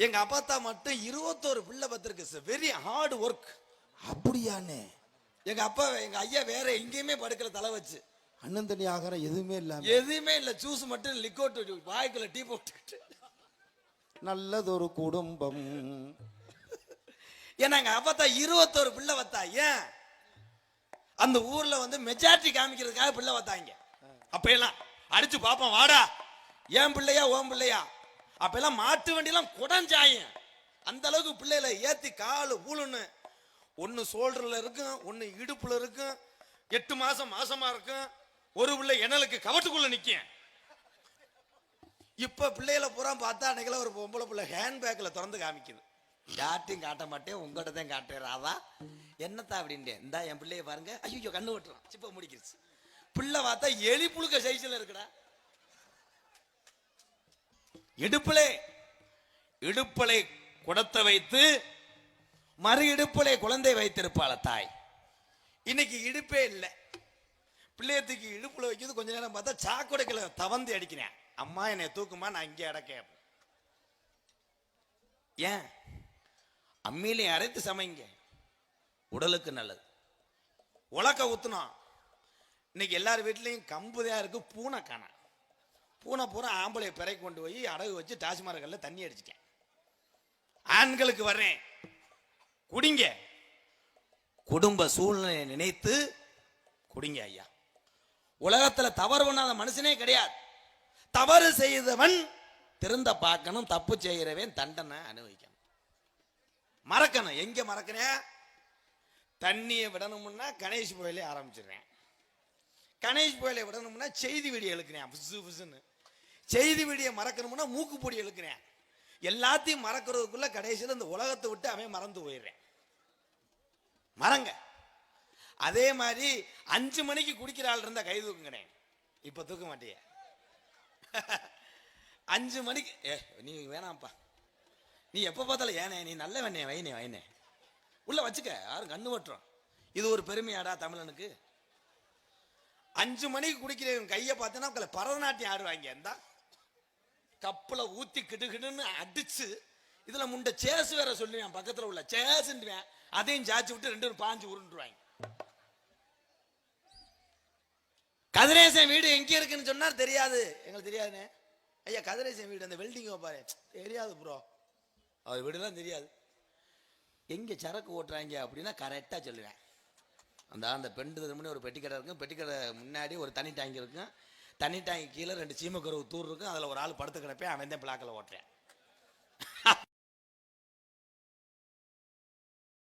எங்க அப்பாத்தா மட்டும் இருபத்தோரு பிள்ளை பத்திருக்கு வெரி ஹார்ட் ஒர்க் அப்படியானே எங்க அப்பா எங்க ஐயா வேற எங்கேயுமே படுக்கல தலை வச்சு. அண்ணன் தண்ணி ஆகாரம் எதுவுமே இல்லாம. எதுவுமே இல்ல ஜூஸ் மட்டும் லிக்கோட் வாய்க்குள்ள டீ போட்டுக்கிட்டு. நல்லதொரு குடும்பம். ஏன்னா எங்க அப்பத்தா இருபத்தோரு பிள்ளை வத்தா ஏன்? அந்த ஊர்ல வந்து மெஜாரிட்டி காமிக்கிறதுக்காக பிள்ளை வத்தாங்க அப்ப எல்லாம் அடிச்சு பாப்போம் வாடா. ஏன் பிள்ளையா ஓன் பிள்ளையா? அப்ப எல்லாம் மாட்டு வண்டிலாம் குடஞ்சாயும். அந்த அளவுக்கு பிள்ளைகளை ஏத்தி காலு ஊழுன்னு. ஒன்னு சோல்டர்ல இருக்கும் ஒன்று இடுப்புல இருக்கும் எட்டு மாசம் மாசமா இருக்கும். ஒரு பிள்ளை எனலுக்கு கவட்டுக்குள்ள நிற்கும் இப்ப பிள்ளைகளை பூரா பார்த்தா அன்னைக்கெல்லாம் ஒரு பொம்பளை பிள்ளை ஹேண்ட்பேக்கில் திறந்து காமிக்குது. யார்ட்டையும் காட்ட மாட்டேன் உங்கள்கிட்ட தான் காட்டுறேன் ராதா. என்னத்தா அப்படின்ட்டேன் இந்தா என் பிள்ளைய பாருங்க. ஐயோ கண்ணு விட்டுறான் சிப்ப முடிக்கிருச்சு. பிள்ளை பார்த்தா எலி புழுக்க சைஸில் இருக்கடா. இடுப்பிலே இடுப்பலை குடத்தை வைத்து மறு இடுப்பிலே குழந்தை வைத்திருப்பாள தாய். இன்னைக்கு இடுப்பே இல்லை. பிள்ளையத்துக்கு இடுப்புல வைக்கிறது கொஞ்ச நேரம் பார்த்தா சாக்குடைக்கல தவந்து அடிக்கிறேன். அம்மா என்னை தூக்குமா நான் இங்கே அடக்க ஏன்? அம்மியிலே அரைத்து சமைங்க. உடலுக்கு நல்லது. உலக்க ஊத்துனோம். இன்னைக்கு எல்லார் வீட்லையும் கம்புதையா இருக்கு பூனை காணா. பூனை பூரா ஆம்பளை பிறை கொண்டு போய் அடகு வச்சு டாஸ்மார்கல்ல தண்ணி அடிச்சிட்டேன். ஆண்களுக்கு வர்றேன். குடிங்க. குடும்ப சூழ்நிலையை நினைத்து குடிங்க ஐயா. உலகத்தில் தவறு பண்ணாத மனுஷனே கிடையாது. தவறு செய்தவன் திருந்த பார்க்கணும் தப்பு செய்கிறவன் தண்டனை அனுபவிக்கணும். மறக்கணும். எங்க மறக்கிறேன்? தண்ணியை விடணும்னா கணேஷ் கோயிலே ஆரம்பிச்சிடுறேன். கணேஷ் புயலை விடணும்னா செய்தி வீடியோ எழுக்கிறேன் புசு புசுன்னு செய்தி வீடியை மறக்கணும்னா மூக்கு பொடி எழுக்கிறேன் எல்லாத்தையும் மறக்கிறதுக்குள்ள கடைசியில் இந்த உலகத்தை விட்டு அவன் மறந்து போயிடுறேன். மறங்க. அதே மாதிரி அஞ்சு மணிக்கு குடிக்கிற ஆள் இருந்தால் கை தூக்குங்கிறேன் இப்போ தூக்க மாட்டிய. அஞ்சு மணிக்கு ஏ நீ வேணாம்ப்பா. நீ எப்போ பார்த்தாலும் ஏனே நீ நல்ல வேணே வைனே வைனே உள்ள வச்சுக்க யாரும் கண்ணு வட்டுறோம். இது ஒரு பெருமையாடா தமிழனுக்கு. அஞ்சு மணிக்கு குடிக்கிறவங்க கையை பார்த்தோன்னா பரதநாட்டியம் ஆடுவாங்க. இருந்தா கப்பில் ஊற்றி கிடுகிடுன்னு அடிச்சு இதில் முண்ட சேஸ் வேற சொல்லுவேன் பக்கத்தில் உள்ள சேஸ்ன்றுவேன் அதையும் சாச்சு விட்டு ரெண்டு பேரும் பாஞ்சு உருண்டுருவாங்க. கதிரேசன் வீடு எங்கே இருக்குன்னு சொன்னார்? தெரியாது. எங்களுக்கு தெரியாதுண்ணே. ஐயா கதிரேசன் வீடு அந்த வெல்டிங் பாரு. தெரியாது ப்ரோ அவர் வீடுலாம் தெரியாது. எங்கே சரக்கு ஓட்டுறாங்க அப்படின்னா கரெக்டாக சொல்லுவேன். அந்த அந்த பெண்டு திரும்பி ஒரு பெட்டிக்கடை இருக்கும். பெட்டி கடை முன்னாடி ஒரு தண்ணி டேங்க் இருக்கும். தண்ணி டேங்க் கீழே ரெண்டு சீமக்கருவு தூர் இருக்கும். அதில் ஒரு ஆள் படுத்து கிடப்பேன். அவன் தான் பிளாக்கில் ஓட்டுறேன்